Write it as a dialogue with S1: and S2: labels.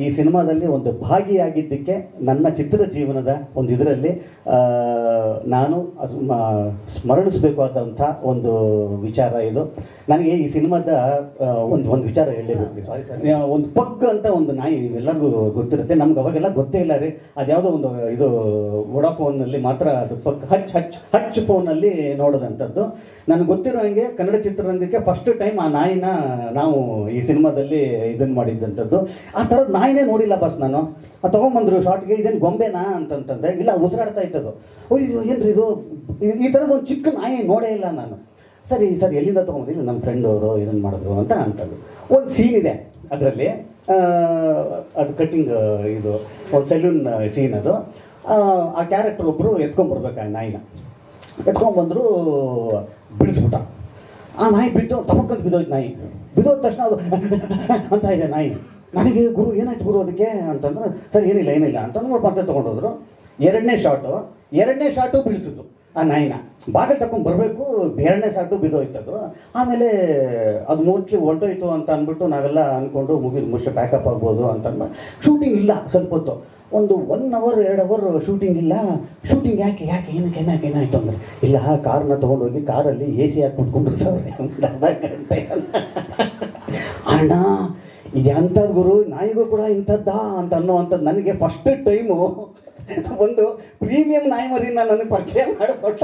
S1: ಈ ಸಿನಿಮಾದಲ್ಲಿ ಒಂದು ಭಾಗಿಯಾಗಿದ್ದಕ್ಕೆ ನನ್ನ ಚಿತ್ರ ಜೀವನದ ಒಂದು ಇದರಲ್ಲಿ ನಾನು ಸ್ಮರಣಿಸಬೇಕು ಆದಂಥ ಸ್ಮರಣಿಸಬೇಕಾದಂಥ ಒಂದು ವಿಚಾರ ಇದು. ನನಗೆ ಈ ಸಿನಿಮಾದ ಒಂದು ಒಂದು ವಿಚಾರ ಹೇಳಲೇಬೇಕು. ಸಾರಿ ಸರ್ ಒಂದು ಪಗ್ ಅಂತ ಒಂದು ನಾಯಿ ಎಲ್ಲರಿಗೂ ಗೊತ್ತಿರುತ್ತೆ. ನಮ್ಗೆ ಅವಾಗೆಲ್ಲ ಗೊತ್ತೇ ಇಲ್ಲ ರೀ. ಅದ್ಯಾವುದೋ ಒಂದು ಇದು ವೋಡಾಫೋನಲ್ಲಿ ಮಾತ್ರ ಅದು ಪಗ್ ಹಚ್ ಹಚ್ ಹಚ್ ಫೋನಲ್ಲಿ ನೋಡೋದಂಥದ್ದು. ನನಗೆ ಗೊತ್ತಿರೋ ಹಂಗೆ ಕನ್ನಡ ಚಿತ್ರರಂಗಕ್ಕೆ ಫಸ್ಟ್ ಟೈಮ್ ಆ ನಾಯಿನ ನಾವು ಈ ಸಿನಿಮಾದಲ್ಲಿ ಇದನ್ನು ಮಾಡಿದ್ದಂಥದ್ದು. ಆ ಥರದ ನಾಯಿನೇ ನೋಡಿಲ್ಲ ಬಸ್ ನಾನು. ಆ ತೊಗೊಂಬಂದ್ರು ಶಾರ್ಟ್ಗೆ ಇದೇನು ಗೊಂಬೆನಾ? ಅಂತಂತಂದೆ. ಇಲ್ಲ ಉಸಿರಾಡ್ತಾ ಇತ್ತದು ಅಯ್ಯೋ ಏನ್ರಿ ಇದು ಈ- ಥರದ್ದು ಒಂದು ಚಿಕ್ಕ ನಾಯಿ ನೋಡೇ ಇಲ್ಲ ನಾನು. ಸರಿ ಸರ್ ಎಲ್ಲಿಂದ ತೊಗೊಂಬಂದಿಲ್ಲ ನಮ್ಮ ಫ್ರೆಂಡ್ ಅವರು ಇದನ್ನು ಮಾಡಿದ್ರು ಅಂತ ಅಂತಂದು ಒಂದು ಸೀನ್ ಇದೆ ಅದರಲ್ಲಿ. ಅದು ಕಟ್ಟಿಂಗ್ ಇದು ಒಂದು ಸೆಲ್ಯೂನ್ ಸೀನ್ ಅದು. ಆ, ಕ್ಯಾರೆಕ್ಟರ್ ಒಬ್ಬರು ಎತ್ಕೊಂಡ್ಬರ್ಬೇಕು ಆ ನಾಯಿನ. ಎತ್ಕೊಂಡ್ಬಂದ್ರು ಬಿಡಿಸ್ಬಿಟ್ಟ. ಆ ನಾಯಿ ಬಿದ್ದು ತಮಕ್ಕಂತ ಬಿದ್ದೋಯ್ತು ನಾಯಿ. ಬಿದ್ದೋದ ತಕ್ಷಣ ಅದು ಅಂತ ಇದೆ ನಾಯಿ. ನನಗೆ ಗುರು ಏನಾಯ್ತು ಗುರು ಅದಕ್ಕೆ ಅಂತಂದ್ರೆ ಸರ್ ಏನಿಲ್ಲ ಏನಿಲ್ಲ ಅಂತಂದ್ರೆ ಮತ್ತೆ ತೊಗೊಂಡೋದ್ರು ಎರಡನೇ ಶಾಟು ಎರಡನೇ ಶಾಟು ಬೀಳಿಸಿದ್ರು ಆ ನಾಯಿನ. ಭಾಗ ತಗೊಂಡು ಬರಬೇಕು, ಎರಡನೇ ಶಾಟು ಬಿದ್ದೋಯ್ತದು. ಆಮೇಲೆ ಅದು ಮುಚ್ಚಿ ಹೊರಟೋಯ್ತು ಅಂತ ಅಂದ್ಬಿಟ್ಟು ನಾವೆಲ್ಲ ಅಂದ್ಕೊಂಡು ಮುಗಿದು ಮುಚ್ಚಿ ಪ್ಯಾಕಪ್ ಆಗ್ಬೋದು ಅಂತಂದು ಶೂಟಿಂಗ್ ಇಲ್ಲ ಸ್ವಲ್ಪ ಹೊತ್ತು. ಒಂದು ಒನ್ ಅವರ್ ಎರಡು ಅವರ್ ಶೂಟಿಂಗ್ ಇಲ್ಲ. ಶೂಟಿಂಗ್ ಯಾಕೆ ಯಾಕೆ, ಏನಕ್ಕೆ ಏನಾಕೆ ಏನಾಯ್ತು ಅಂದ್ರೆ? ಇಲ್ಲ ಕಾರ್ನ ತೊಗೊಂಡೋಗಿ ಕಾರಲ್ಲಿ ಎ ಸಿ ಹಾಕಿ ಕುಟ್ಕೊಂಡ್ರು ಸರ್ ಅರ್ಧ ಗಂಟೆ ಅಣ್ಣ ಇದು ಅಂಥದ್ದು ಗುರು, ನಾಯಿಗೂ ಕೂಡ ಇಂಥದ್ದಾ ಅಂತ ಅನ್ನೋ ಅಂಥದ್ದು ನನಗೆ ಫಸ್ಟ್ ಟೈಮು ಒಂದು ಪ್ರೀಮಿಯಂ ನಾಯಿ ಮರಿನ ನನಗೆ ಪರಿಚಯ ಮಾಡಿಕೊಟ್ಟ